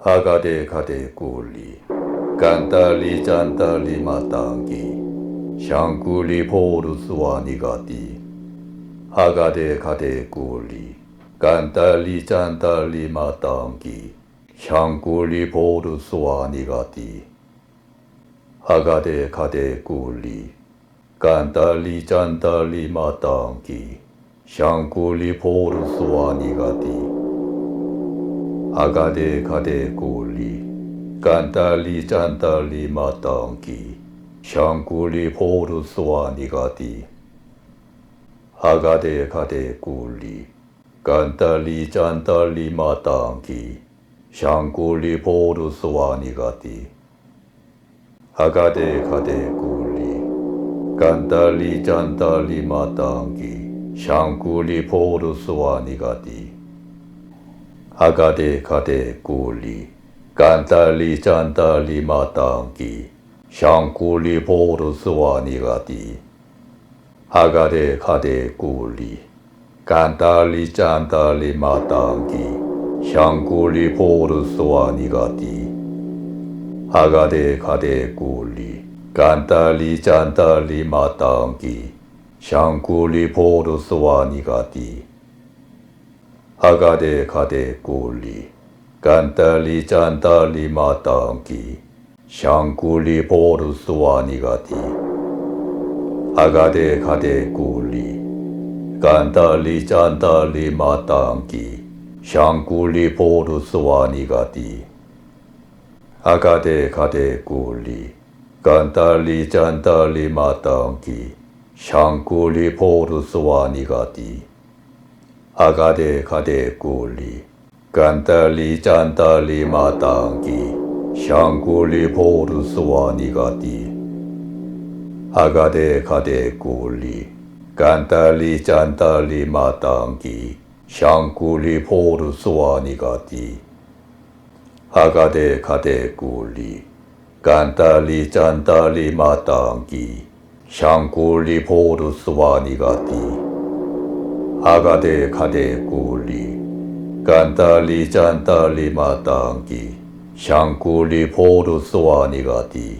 하가데 가데 꿀리 간달리 잔달리 마땅기 샹꿀리 포르스와 니가디 하가데 가데 꿀리 간달리 잔달리 마땅기 샹꿀리 포르스와 니가디 하가데 가데 꿀리 간달리 잔달리 마땅기 샹꿀리 포르스와 니가디 아가데 가데 꿀리 깐달리 짠달리 마땅기 샹꿀리 포르스와 니가디. 아가데 가데 꿀리 깐달리 짠달리 마땅기 샹꿀리 포르스와 니가디. 아가데 가데 꿀리 깐달리 짠달리 마땅기 샹꿀리 포르스와 니가디 아가데 가데 꿀리 깐달리 짠달리 마땅기 샹꿀리 포르스와 니가디. 아가데 가데 꿀리 깐달리 짠달리 마땅기 샹꿀리 포르스와 니가디. 아가데 가데 꿀리 깐달리 짠달리 마땅기 샹꿀리 포르스와 니가디 아가데 가데 꿀리 깐달리 짠달리 마땅기 샹꿀리 포르스와 니가디. 아가데 가데 꿀리 깐달리 짠달리 마땅기 샹꿀리 포르스와 니가디. 아가데 가데 꿀리 깐달리 짠달리 마땅기 샹꿀리 포르스와 니가디 아가데 가데 꿀리 깐달리 짠달리 마땅기 샹꿀리 포르스와 니가디. 아가데 가데 꿀리 깐달리 짠달리 마땅기 샹꿀리 포르스와 니가디. 아가데 가데 꿀리 깐달리 짠달리 마땅기 샹꿀리 포르스와 니가디 아가데 가데 꿀리 깐달리 짠달리 마땅기 샹꿀리 포르스와 니가디.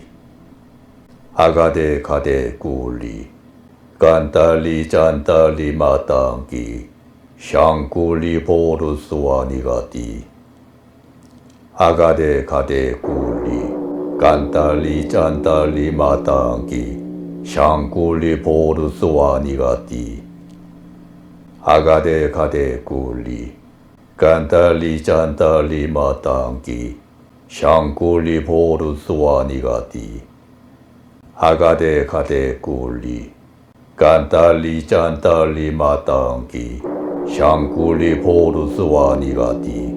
아가데 가데 꿀리 깐달리 짠달리 마땅기 샹꿀리 포르스와 니가디. 아가데 가데 꿀리 깐달리 짠달리 마땅기 샹꿀리 포르스와 니가디 아가데 가데 꿀리 깐달리 짠달리 마땅기 샹꿀리 포르스와 니가디. 아가데 가데 꿀리 깐달리 짠달리 마땅기 샹꿀리 포르스와 니가디.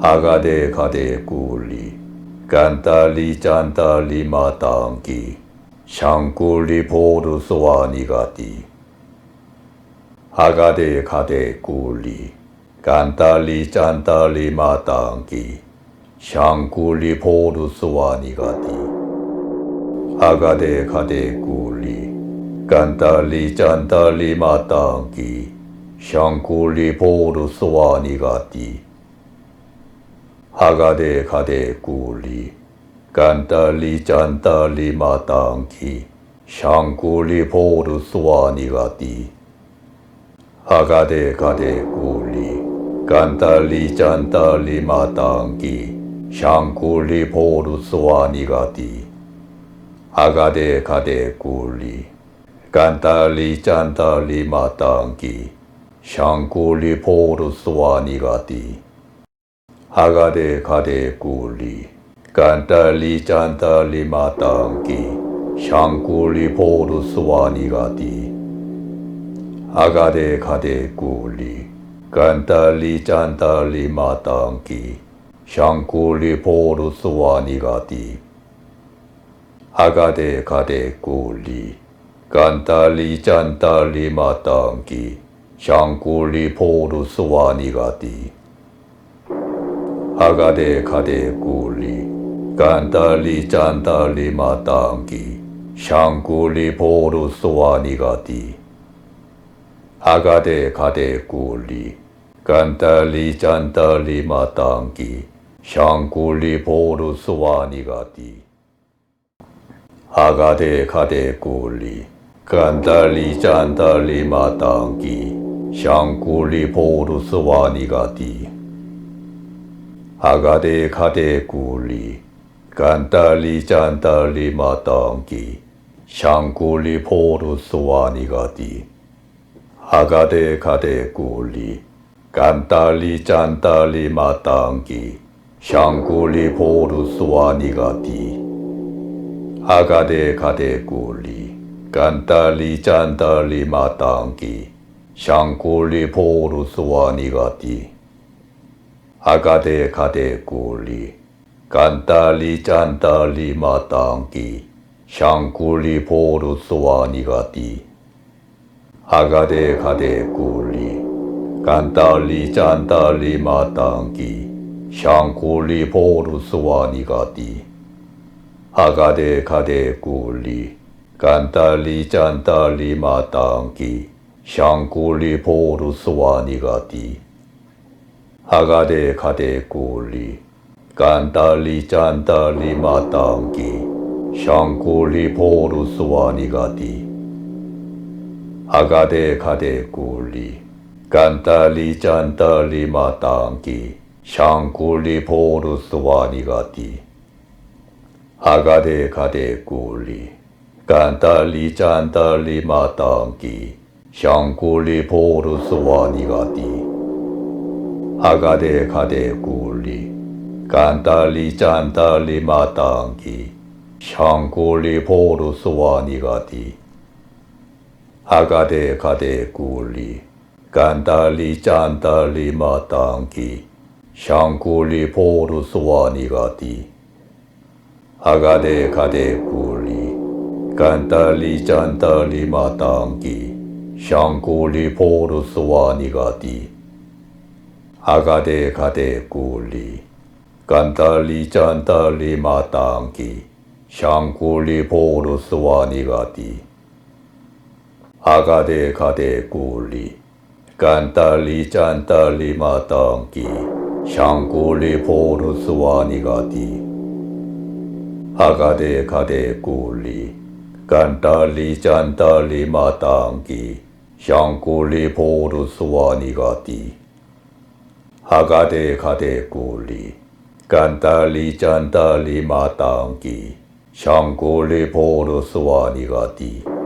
아가데 가데 꿀리 깐달리 짠달리 마땅기 샹꿀리 포르스와 니가디 아가데 가데 꿀리 깐달리 짠달리 마땅기 샹꿀리 포르스와 니가디. 아가데 가데 꿀리 깐달리 짠달리 마땅기 샹꿀리 포르스와 니가디. 아가데 가데 꿀리 깐달리 짠달리 마땅기 샹꿀리 포르스와 니가디 아가데 가데 꿀리 깐달리 짠달리 마땅기 샹꿀리 포르스와 니가디. 아가데 가데 꿀리 깐달리 짠달리 마땅기 샹꿀리 포르스와 니가디. 아가데 가데 꿀리 깐달리 짠달리 마땅기 샹꿀리 포르스와 니가디 아가데 가데 꿀리 깐달리 짠달리 마땅기 샹꿀리 포르스와 니가디. 아가데 가데 꿀리 깐달리 짠달리 마땅기 샹꿀리 포르스와 니가디. 아가데 가데 꿀리 깐달리 짠달리 마땅기 샹꿀리 포르스와 니가디 아가데 가데 꿀리 깐달리 짠달리 마땅기 샹굴리 보루스와 니가디. 하가데 가데 굴리 간달리 잔달리 마땅기 샹굴리 보루스와 니가디. 하가데 가데 굴리 간달리 잔달리 마땅기 샹굴리 보루스와 니가디 하가데 가데 굴리 간달리 잔달리 마땅기 샹굴리 보루스와 니가디. 하가데 가데 굴리 간달리 잔달리 마땅기 샹굴리 보루스와 니가디. 하가데 가데 굴리 간달리 잔달리 마땅기 샹굴리 보루스와 니가디 하가데 가데 굴리 간달리 잔달리 마땅기 샹굴리 보루스와 니가디. 하가데 가데 굴리 간달리 잔달리 마땅기 샹굴리 보루스와 니가디. 하가데 가데 굴리 간달리 잔달리 마땅기 샹굴리 보루스와 니가디 하가데 가데 굴리 간달리 잔달리 마땅기 샹굴리 보루스와 니가디. 하가데 가데 굴리 간달리 잔달리 마땅기 샹굴리 보루스와 니가디. 하가데 가데 굴리 간달리 잔달리 마땅기 샹굴리 보루스와 니가디 하가데 가데 굴리 간달리 잔달리 마땅기 샹굴리 보루스와 니가디. 하가데 가데 굴리 간달리 잔달리 마땅기 샹굴리 보루스와 니가디. 하가데 가데 굴리 간달리 잔달리 마땅기 샹굴리 보루스와 니가디 하가데 가데 굴리 간달리 잔달리 마땅기 샹굴리 보루스와 니가디. 하가데 가데 굴리 간달리 잔달리 마땅기 샹굴리 보루스와 니가디. 하가데 가데 굴리 간달리 잔달리 마땅기 샹굴리 보루스와 니가디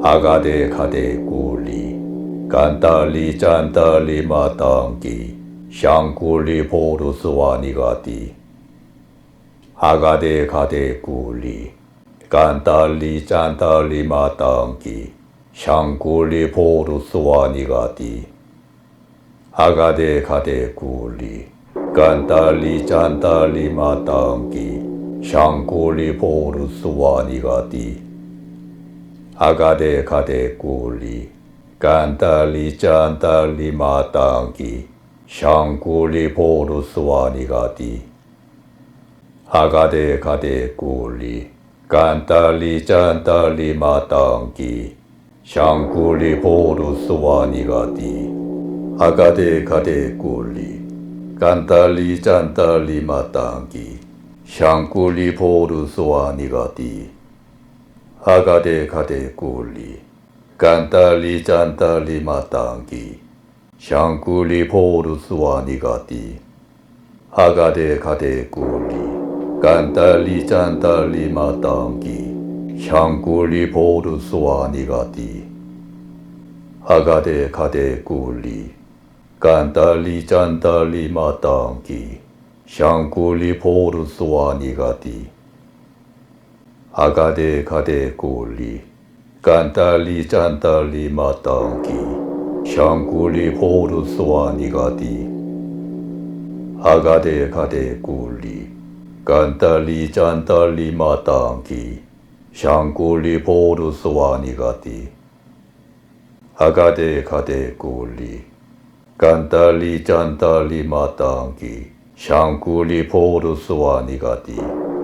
하가데 가데 굴리 간달리 잔달리 마땅기 샹굴리 보루스와 니가디. 하가데 가데 굴리 간달리 잔달리 마땅기 샹굴리 보루스와 니가디. 하가데 가데 굴리 간달리 잔달리 마땅기 샹굴리 보루스와 니가디 하가데 가데 굴리 간달리 잔달리 마땅기 샹굴리 보루스와 니가디. 하가데 가데 굴리 간달리 잔달리 마땅기 샹굴리 보루스와 니가디. 하가데 가데 굴리 간달리 잔달리 마땅기 샹굴리 보루스와 니가디 하가데 가데 굴리 간달리 잔달리 마땅기 샹굴리 보루스와 니가디 하가데 가데 굴리 간달리 잔달리 마땅기 샹굴리 보루스와 니가디. 하가데 가데 굴리 간달리 잔달리 마땅기 샹굴리 보루스와 니가디 하가데 가데 굴리 간달리 잔달리 마땅기 샹굴리 보루스와 니가디. 하가데 가데 굴리 간달리 잔달리 마땅기 샹굴리 보루스와 니가디. 하가데 가데 굴리 간달리 잔달리 마땅기 샹굴리 보루스와 니가디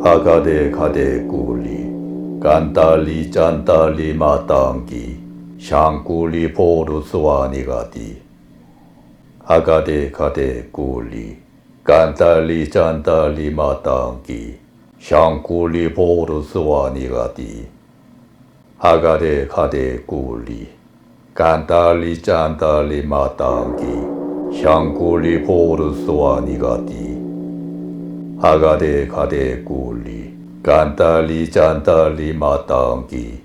하가데 가데 꿀리 깐달리 짠달리 마땅기 샹꿀리 보루스와니가디. 하가데 가데 꿀리 깐달리 짠달리 마땅기 샹꿀리 보루스와니가디. 하가데 가데 꿀리 깐달리 짠달리 마땅기 샹꿀리 보루스와니가디. 아가데 가데 꿀리 깐달리 짠달리 마땅기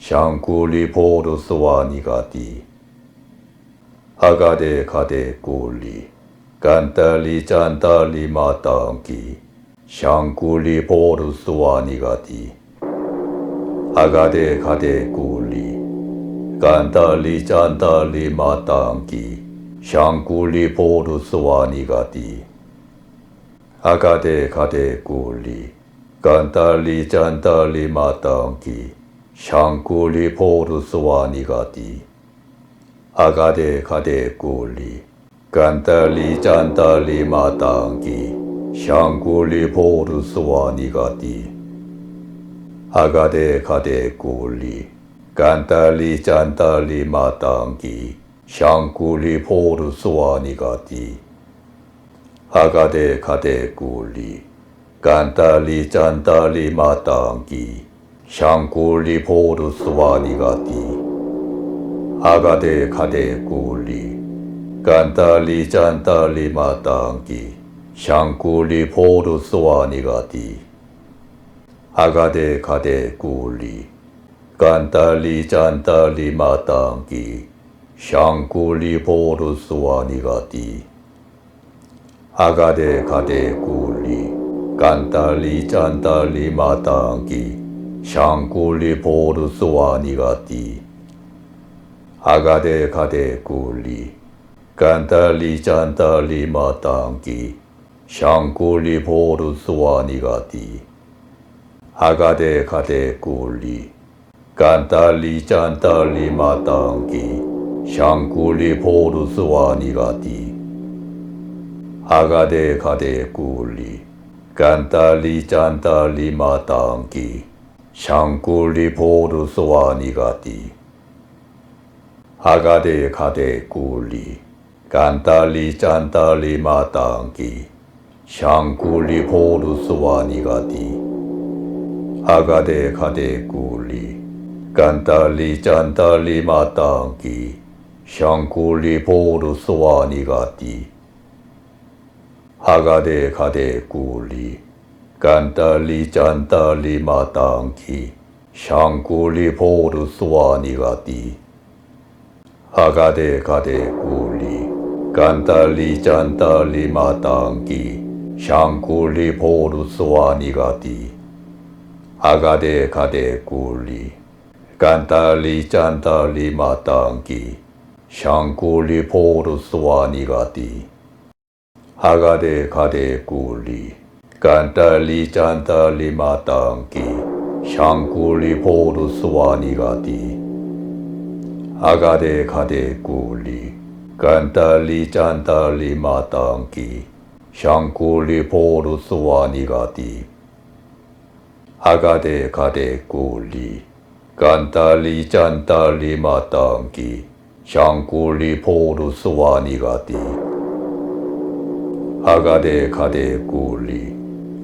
샹꿀리 보르스와니가디. 아가데 가데 꿀리 깐달리 짠달리 마땅기 샹꿀리 보르스와니가디. 아가데 가데 꿀리 깐달리 짠달리 마땅기 샹꿀리 보르스와니가디. 아가데 가데 꿀리 깐달리 짠달리 마땅기 샹꿀리 보르스와니가디. 아가데 가데 꿀리 깐달리 짠달리 마땅기 샹꿀리 보르스와니가디. 아가데 가데 꿀리 깐달리 짠달리 마땅기 샹꿀리 보르스와니가디. 하가데 가데 꿀리 깐달리 짠달리 마땅기 샹꿀리 보르스와니가띠 하가데 가데 꿀리 깐달리 짠달리 마땅기 샹꿀리 보르스와니가띠 하가데 가데 꿀리 깐달리 짠달리 마땅기 샹꿀리 보르스와니가띠 아가데 가데 굴리 깐달리 짠달리 마땅기 샹굴리 보르스와니가띠. 아가데 가데 굴리 깐달리 짠달리 마땅기 샹굴리 보르스와니가띠. 아가데 가데 굴리 깐달리 짠달리 마땅기 샹굴리 보르스와니가띠. 아가데 가데 꿀리 깐딸리 짠딸리 마땅기 샹꿀리 보르스와니가디. 아가데 가데 꿀리 깐딸리 짠딸리 마땅기 샹꿀리 보르스와니가디. 아가데 가데 꿀리 깐딸리 짠딸리 마땅기 샹꿀리 보르스와니가디. 하가데 가데 꿀리 깐달리 짠달리 마땅기 샹꿀리 보르스와니가디. 하가데 가데 꿀리 깐달리 짠달리 마땅기 샹꿀리 보르스와니가디. 하가데 가데 꿀리 깐달리 짠달리 마땅기 샹꿀리 보르스와니가디. 하가데 가데 꿀리 깐달리 짠달리 마땅기 샹꿀리 보르스와니가디. 하가데 가데 꿀리 깐달리 짠달리 마땅기 샹꿀리 보르스와니가디. 하가데 가데 꿀리 깐달리 짠달리 마땅기 샹꿀리 보르스와니가디. 하가데 가데 꿀리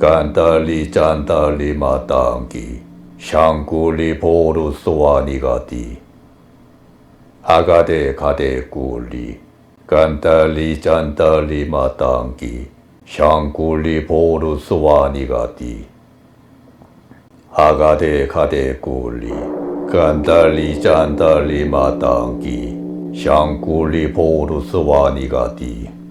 깐달리 짠달리 마땅기 샹꿀리 보루쏘아니가디. 하가데 가데 꿀리 깐달리 짠달리 마땅기 샹꿀리 보루쏘아니가디. 하가데 가데 꿀리 깐달리 짠달리 마땅기 샹꿀리 보루쏘아니가디.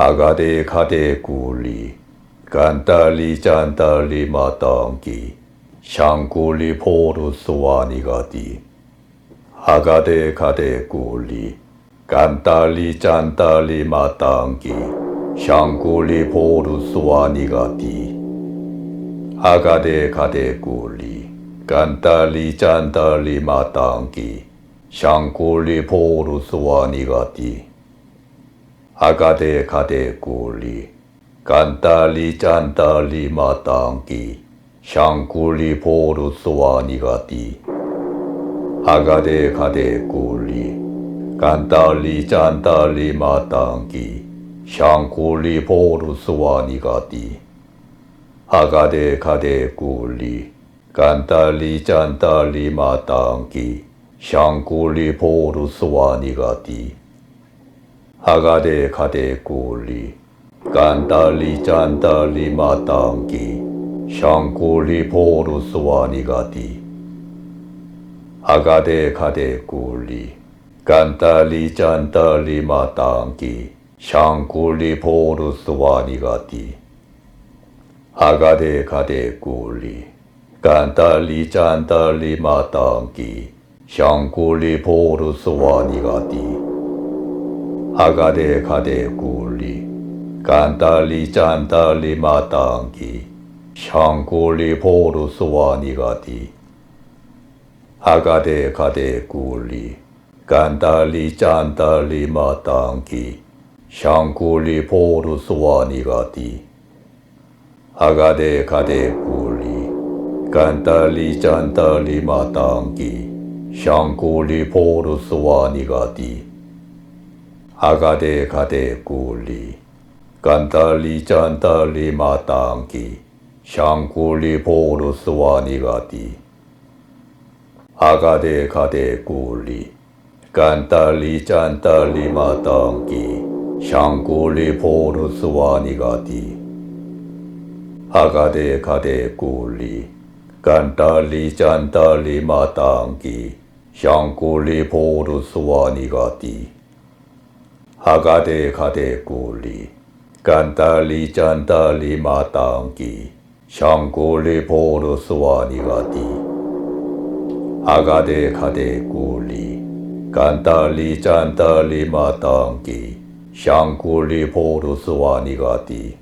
아가데 가데 굴리 간달리 짠달리 마땅기 샹굴리 포르스와니가디. 아가데 가데 굴리 간달리 짠달리 마땅기 샹굴리 포르스와니가디. 아가데 가데 굴리 간달리 짠달리 마땅기 샹굴리 포르스와니가디. 아가데 가데 굴리 간달리 짠달리 마땅기 샹굴리 보루스와 니가디. 아가데 가데 굴리 간달리 짠달리 마땅기 샹굴리 보루스와 니가디. 아가데 가데 굴리 간달리 짠달리 마땅기 샹굴리 보루스와 니가디. 하가데 가데 꼴리 깐달리 짠달리 마땅기 샹꼴리 보루스와니가디. 하가데 가데 꼴리 깐달리 짠달리 마땅기 샹꼴리 보루스와니가디. 하가데 가데 꼴리 깐달리 짠달리 마땅기 샹꼴리 보루스와니가디. 하가데 가데 굴리 깐달리 짠달리 마땅기 향굴리 보루스와 니가디 하가데 가데 굴리 깐달리 짠달리 마땅기 향굴리 보루스와 니가디 하가데 가데 굴리 깐달리 짠달리 마땅기 향굴리 보루스와 니가디. 아가데 가데 굴리 간달리 짠달리 마땅기 샹굴리 보르스와니가디. 아가데 가데 굴리 간달리 짠달리 마땅기 샹굴리 보르스와니가디. 아가데 가데 굴리 간달리 짠달리 마땅기 샹굴리 보르스와니가디. 아가데 가데 꿀리 깐달리 짠달리 마땅기 샹굴리 보르스와니가디. 아가데 가데 꿀리 깐달리 짠달리 마땅기 샹굴리 보르스와니가디.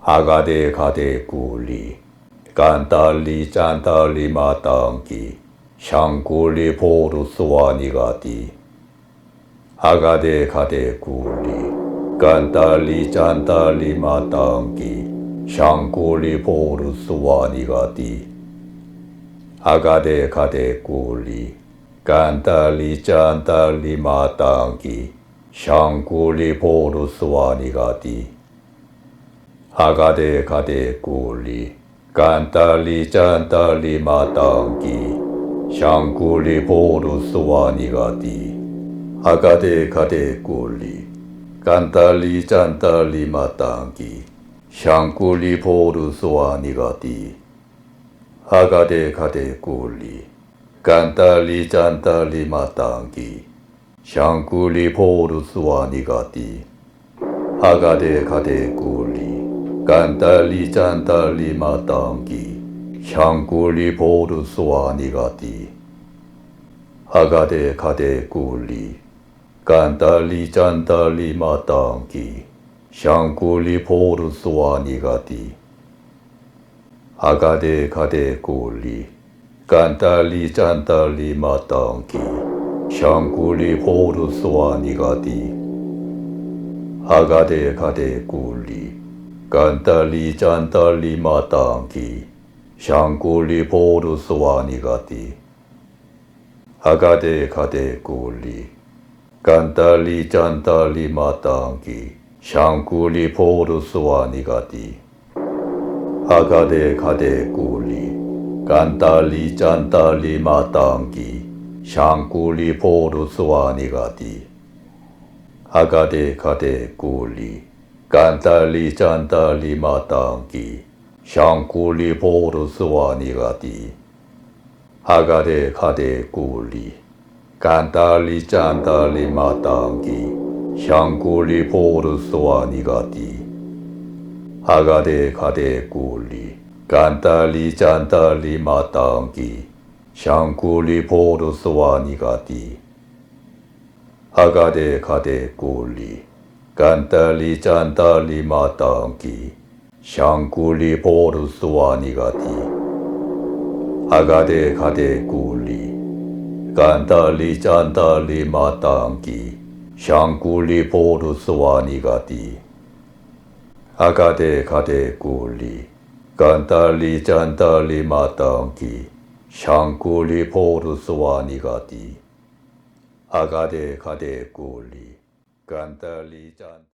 아가데 가데 꿀리 깐달리 짠달리 마땅기 샹굴리 보르스와니가디. 아가데 가데 구리 깐달리 짠달리 마땅기 샹골리 보르스와니가디. 아가데 가데 구리 깐달리 짠달리 마땅기 샹골리 보르스와니가디. 아가데 가데 구리 깐달리 짠달리 마땅기 샹골리 보르스와니가디. 아가데 가데 꼴리 깐달리 짠달리 마땅기 샹꿀리 보르소아 니가디. 아가데 가데 꼴리 깐달리 짠달리 마땅기 샹꿀리 보르소아 니가디. 아가데 가데 꼴리 깐달리 짠달리 마땅기 샹꿀리 보르소아 니가디. 아가데 가데 꼴리 간달리 짠달리 마땅기 샹굴리 보르스와 니가디. 아가데 가데 굴리. 간달리 짠달리 마땅기 샹굴리 보르스와 니가디. 아가데 가데 굴리. 간달리 짠달리 마땅기 샹굴리 보르스와 니가디. 아가데 가데 굴리. 간달리 짠달리 마땅기 샹굴리 보르스와니가디. 아가데 가데 굴리 간달리 짠달리 마땅기 샹굴리 보르스와니가디. 아가데 가데 굴리 간달리 짠달리 마땅기 샹굴리 보르스와니가디. 아가데 가데 굴리 간달리 짠달리 마땅기 향꿀리 보르소와 니가디. 하가데 가데 꿀리 간달리 짠달리 마땅기 향꿀리 보르소와 니가디. 하가데 가데 꿀리 간달리 짠달리 마땅기 향꿀리 보르소와 니가디. 하가데 가데 꿀리 간달리 짠달리 마땅기 샹굴리 보루스와니가디. 아가데 가데 굴리 간달리 짠달리 마땅기 샹굴리 보루스와니가디. 아가데 가데 굴리 간달리 짠